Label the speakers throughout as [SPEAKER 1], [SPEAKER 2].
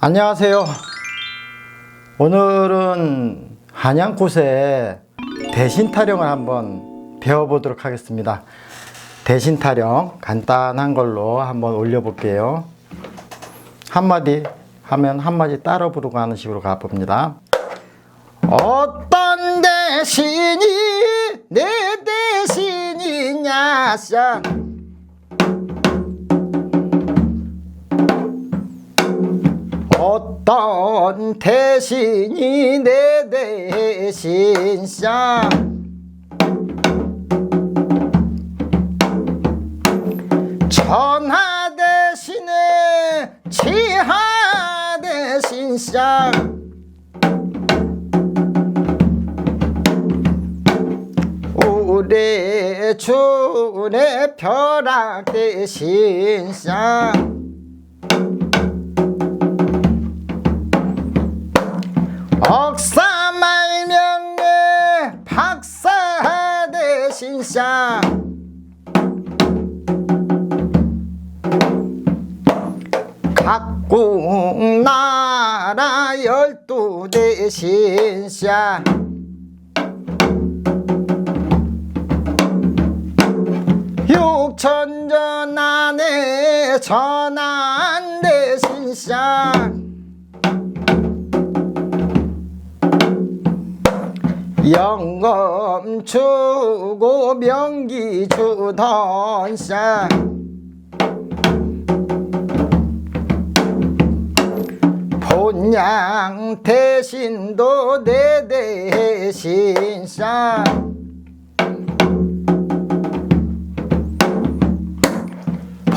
[SPEAKER 1] 안녕하세요. 오늘은 한양굿의 대신 타령을 한번 배워보도록 하겠습니다. 대신 타령 간단한 걸로 한번 올려볼게요. 한마디 하면 한마디 따라 부르고 하는 식으로 가봅니다. 어떤 대신이 내 대신이냐 쌍 어떤 대신이 내 대신상 천하 대신에 지하 대신상 우리 주의 벼락 대신상 억사 말명의 박사 대신상 각국 나라 열두 대신상 육천전 안에 전한 대신상 영검 주고 명기 상 본양 대신도 내 대신상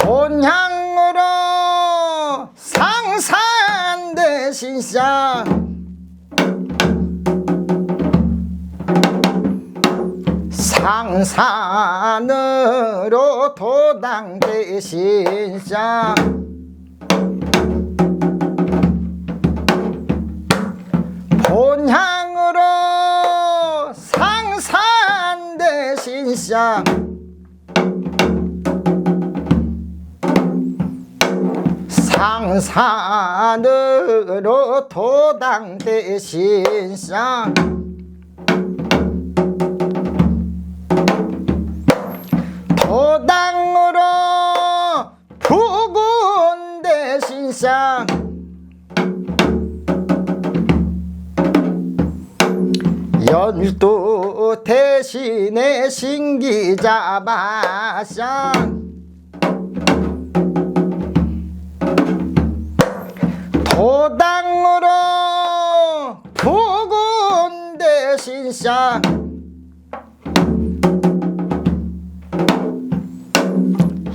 [SPEAKER 1] 본향으로 상산 대신상 상산으로 도당 대신상 본향으로 상산 대신상 상산으로 도당 대신상 대신상 열두 대신에 신기자바상 도당으로 부군 대신상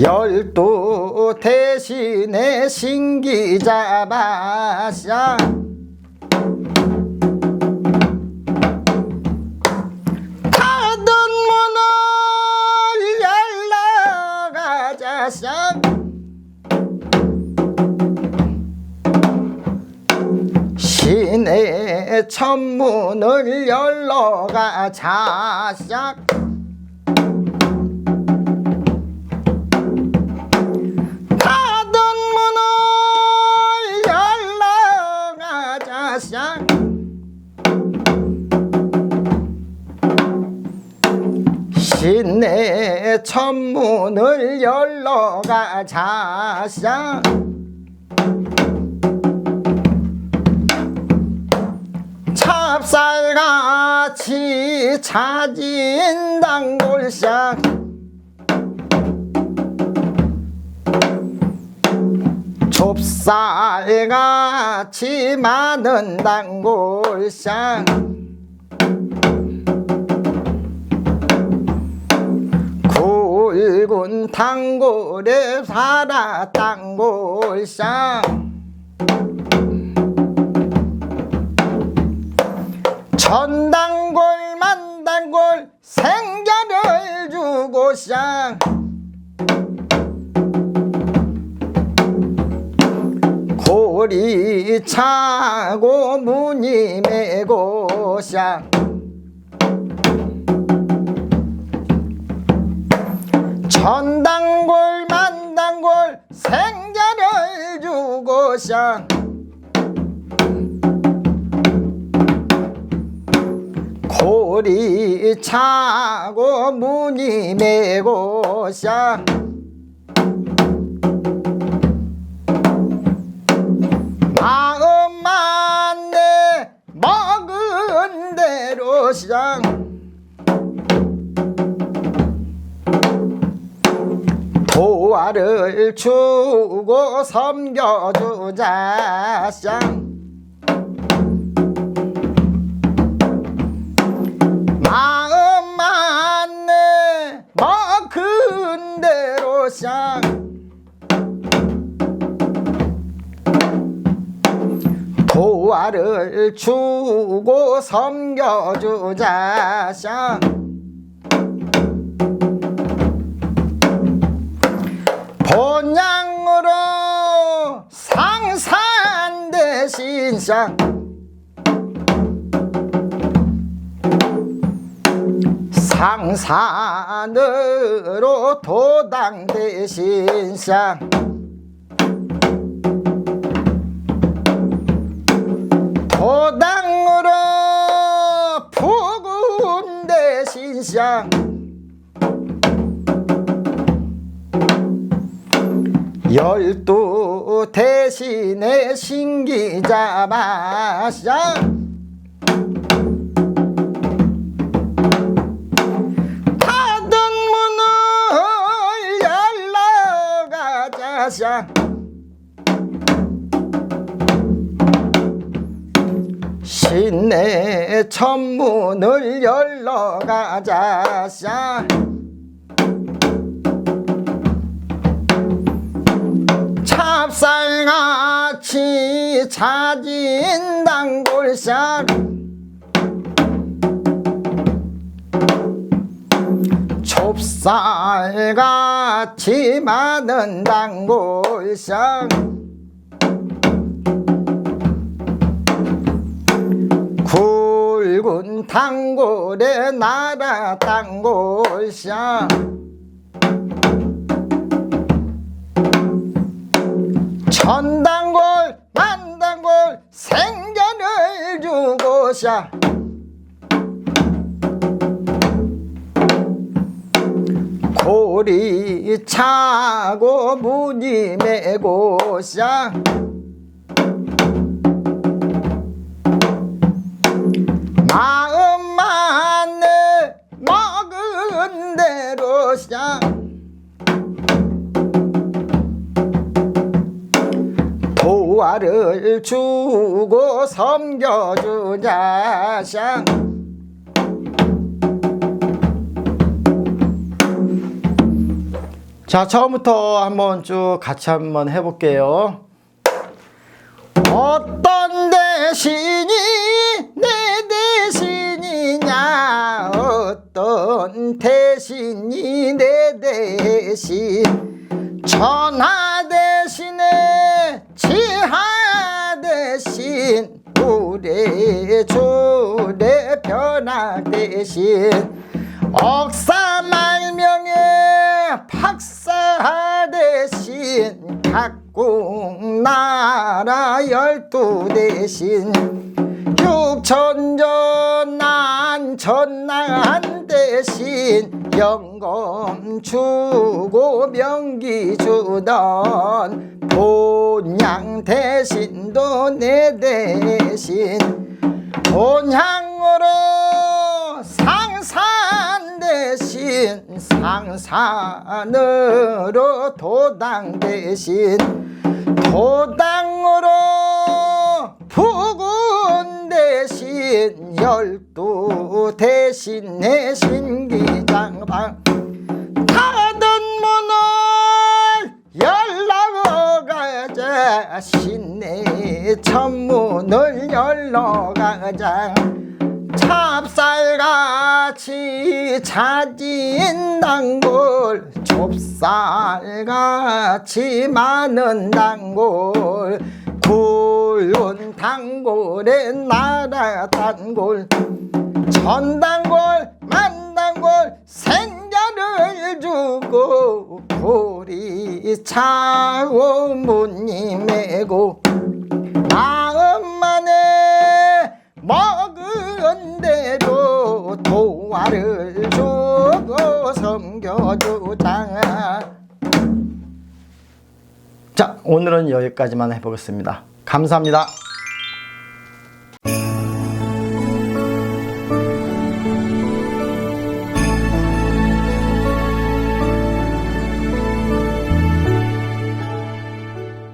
[SPEAKER 1] 열두 대신에 신기자바상 닫은 문을 열러가자상 시내 천문을 열러가자상 시내 천문을 열러 가자상 찹쌀같이 차진 단골상 좁쌀같이 많은 단골상 굵은 단골에 살아 단골상 천단골 만단골 생자를 주고상 고리 차 선당골 만당골 생자를 주고샹 고리 차고 무늬 메고상 마음만 내 먹은 대로샹 장 도화를 주고 섬겨주자 쌍. 마음만 내 먹은 대로 쌍. 도화를 주고 섬겨주자 쌍 쌍 상산으로 도당 대신 쌍 열두 대신에 신기자 마샤 닫은 문을 열러가자샤. 신내 천문을 열러가자샤 찹쌀같이 차진 단골샷 좁쌀같이 많은 단골샷 굵은 단골에 나라 단골샷 천단골 만단골 생전을 주고샤. 고리 차고 메고샤. 마 도화를 주고 섬겨주자 샹 자, 처음부터 한번 쭉 같이 한번 해볼게요. 어떤 대신이 내 대신이냐? 어떤 대신이 내 대신? 천하 대신에 지하 대신 우리 주례 변화 대신 억사 말명에 박사 대신 각국 나라 열두 대신 육천전 난천난 대신 영검 주고 명기 주던 본향 대신도 내 대신 본향으로 상산 대신 상산으로 도당 대신 도당으로 부군 대신 열두 대신 내 신기장방 신내 천문을 열러 가자. 찹쌀같이 차진 단골 좁쌀같이 많은 단골 굵은 단골에 나라 단골 천단골 만단골 생자를 주고 불이 차고 문이 메고 나를 주고 섬겨주자. 자 오늘은 여기까지만 해보겠습니다. 감사합니다